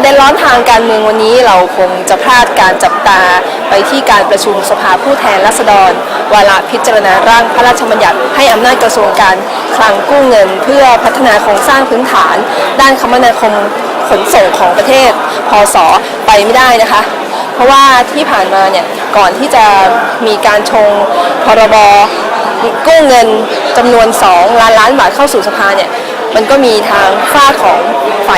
ประเด็นร้อนทางการเมืองวันนี้เราคงจะพลาดการจับตาไปที่การประชุมสภาผู้แทนราษฎร วาระพิจารณาร่างพระราชบัญญัติให้อำนาจกระทรวงการคลังกู้เงิน เพื่อพัฒนาโครงสร้างพื้นฐาน ด้านคมนาคมขนส่งของประเทศ พศไปไม่ได้นะคะ เพราะว่าที่ผ่านมาเนี่ยก่อนที่จะมีการชงพรบกู้เงินจำนวน 2 ล้านล้านบาทเข้าสู่สภาเนี่ยมันก็มีทางฝ้าของ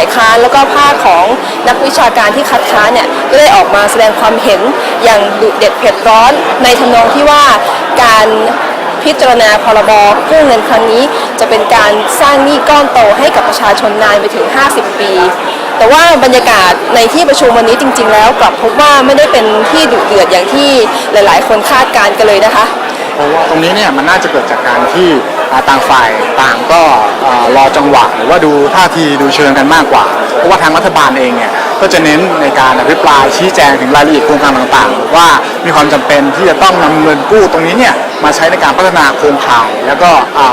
ายค้านแล้วก็ภาคของนักวิชาการที่คัดค้านเนี่ยก็ได้ออกมาแสดงความเห็นอย่างดุเด็ดเผ็ดร้อน ในทำนองที่ว่าการพิจารณาพรบกู้เงินครั้งนี้ จะเป็นการสร้างหนี้ก้อนโตให้กับประชาชนนานไปถึง 50 ปี แต่ว่าบรรยากาศในที่ประชุมวันนี้จริง ๆ แล้วกลับพบว่าไม่ได้เป็นที่ดุเดือดอย่างที่หลาย ๆ คนคาดการณ์กันเลยนะคะ เพราะว่าตรงนี้เนี่ยมันน่าจะเกิดจากการที่ ต่างฝ่ายต่างก็รอจังหวะหรือว่าดูท่าทีดูเชิงกันมากกว่า เพราะว่าทางรัฐบาลเองเนี่ยก็จะเน้นในการอภิปรายชี้แจงถึงรายละเอียดโครงการต่างๆ ว่ามีความจำเป็นที่จะต้องนำเงินกู้ตรงนี้เนี่ยมาใช้ในการพัฒนาโครงข่าย แล้วก็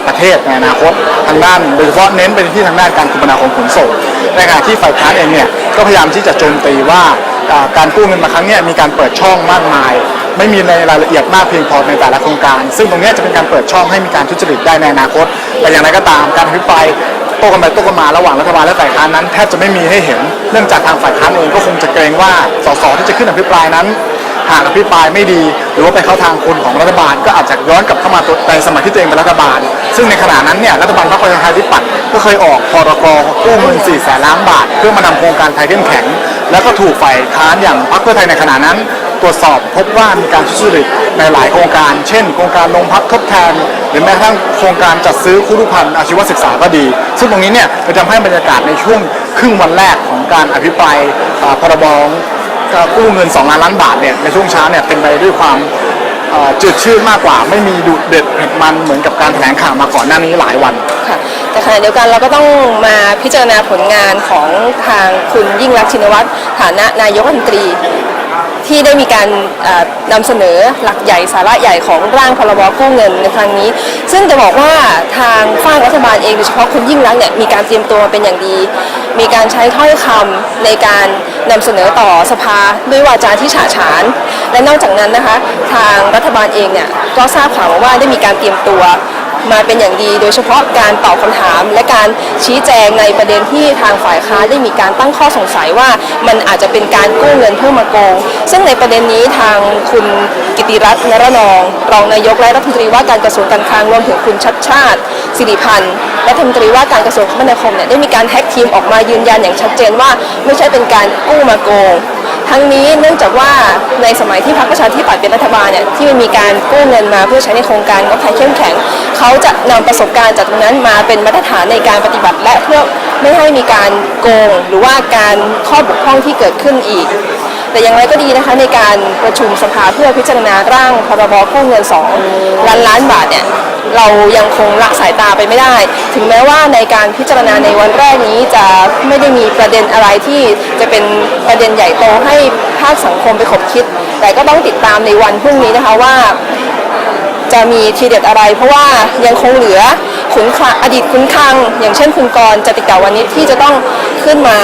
ประเทศในอนาคตทางด้านโดยเฉพาะเน้นไปที่ทางด้านการคมนาคมขนส่งในขณะที่ฝ่ายค้านเองเนี่ยก็พยายามที่จะโจมตีว่าการกู้เงินมาครั้งนี้มีการเปิดช่องมากมาย ไม่มีในรายละเอียดมากเพียงพอในแต่ละโครงการ ซึ่งตรงนี้จะเป็นการเปิดช่องให้มีการทุจริตได้ในอนาคต แต่อย่างไรก็ตามการอภิปรายโต้กันไปโต้กันมาระหว่างรัฐบาลและฝ่ายค้านนั้นแทบจะไม่มีให้เห็นเนื่องจากทางฝ่ายค้านเองก็คงจะเกรงว่าสสที่จะขึ้นอภิปรายนั้นหากอภิปรายไม่ดี หรือว่าไปเข้าทางคนของรัฐบาล ก็อาจจะย้อนกลับเข้ามาตัวในสมัยที่ตัวเองเป็นรัฐบาล ซึ่งในขณะนั้นเนี่ยรัฐบาลพรรคประชาธิปัตย์ก็เคยออกพรกกู้เงิน4แสนล้านบาท เพื่อมานำโครงการไทยเข้มแข็ง แล้วก็ถูกฝ่ายค้านอย่างพรรคเพื่อไทยในขณะนั้น ตรวจสอบพบว่ามีการทุจริตในหลายโครงการ เช่น โครงการลงพักทดแทน หรือแม้กระทั่งโครงการจัดซื้อคุรุพันธ์อาชีวศึกษาก็ดี ซึ่งตรงนี้เนี่ยจะทำให้บรรยากาศในช่วงครึ่งวันแรกของการอภิปรายอ่าพรบกู้เงิน2ล้านล้านบาทเนี่ยในช่วงเช้าเนี่ยเป็นไปด้วยความจืดชืดมากกว่าไม่มีดุเด็ดเผ็ดมันเหมือนกับการแถลงข่าวมาก่อนหน้านี้หลายวันค่ะแต่ขณะเดียวกันเราก็ต้องมาพิจารณาผลงานของทางคุณยิ่งรักชินวัตรฐานะนายกรัฐมนตรี ที่ได้มีการเอ่อนำเสนอหลักใหญ่สาระใหญ่ของร่างพรบกู้เงินในครั้งนี้ ซึ่งจะบอกว่าทางฝ่ายรัฐบาลเองโดยเฉพาะคุณยิ่งรักเนี่ยมีการเตรียมตัวมาเป็นอย่างดี มีการใช้ถ้อยคำในการนำเสนอต่อสภาด้วยวาจาที่ฉาฉาน และนอกจากนั้นนะคะทางรัฐบาลเองเนี่ยก็ทราบข่าวว่าได้มีการเตรียมตัว มาเป็นอย่างดี โดยเฉพาะการตอบคำถาม และการชี้แจงในประเด็นที่ทางฝ่ายค้านได้มีการตั้งข้อสงสัยว่ามันอาจจะเป็นการกู้เงินเพื่อมาโกง ซึ่งในประเด็นนี้ทางคุณกิติรัตน์นรนอง รองนายกและรัฐมนตรีว่าการกระทรวงการคลังรวมถึงคุณชัดชาติสิริพันธ์รัฐมนตรีว่าการกระทรวงคมนาคมเนี่ยได้มีการแท็กทีมออกมายืนยันอย่างชัดเจนว่า ไม่ใช่เป็นการกู้มาโกง ทั้งนี้เนื่องจากว่าในสมัยที่พรรคประชาธิปัตย์เป็นรัฐบาลเนี่ยที่มันมีการกู้เงินมาเพื่อใช้ในโครงการงบไทยเข้มแข็ง เขาจะนำประสบการณ์จากตรงนั้นมาเป็นมาตรฐานในการปฏิบัติ และเพื่อไม่ให้มีการโกง หรือว่าการข้อบกพร่องที่เกิดขึ้นอีก แต่อย่างไรก็ดีนะคะในการประชุมสภาเพื่อพิจารณาร่างพรบกู้เงิน2ล้านล้านบาทเนี่ย เรายังคงละสายตาไปไม่ได้ ถึงแม้ว่าในการพิจารณาในวันแรกนี้จะไม่ได้มีประเด็นอะไรที่จะเป็นประเด็นใหญ่โตให้ภาคสังคมไปขบคิด แต่ก็ต้องติดตามในวันพรุ่งนี้นะคะว่าจะมีทีเด็ดอะไร เพราะว่ายังคงเหลือขุนคลังอดีตขุนคลัง อย่างเช่นคุณกรณ์จติกาวันนี้ที่จะต้องขึ้นมา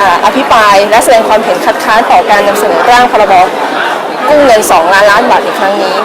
อ่าอภิปราย และแสดงความเห็นคัดค้านต่อการนำเสนอร่างพรบกู้เงิน 2 ล้านล้านบาทในครั้งนี้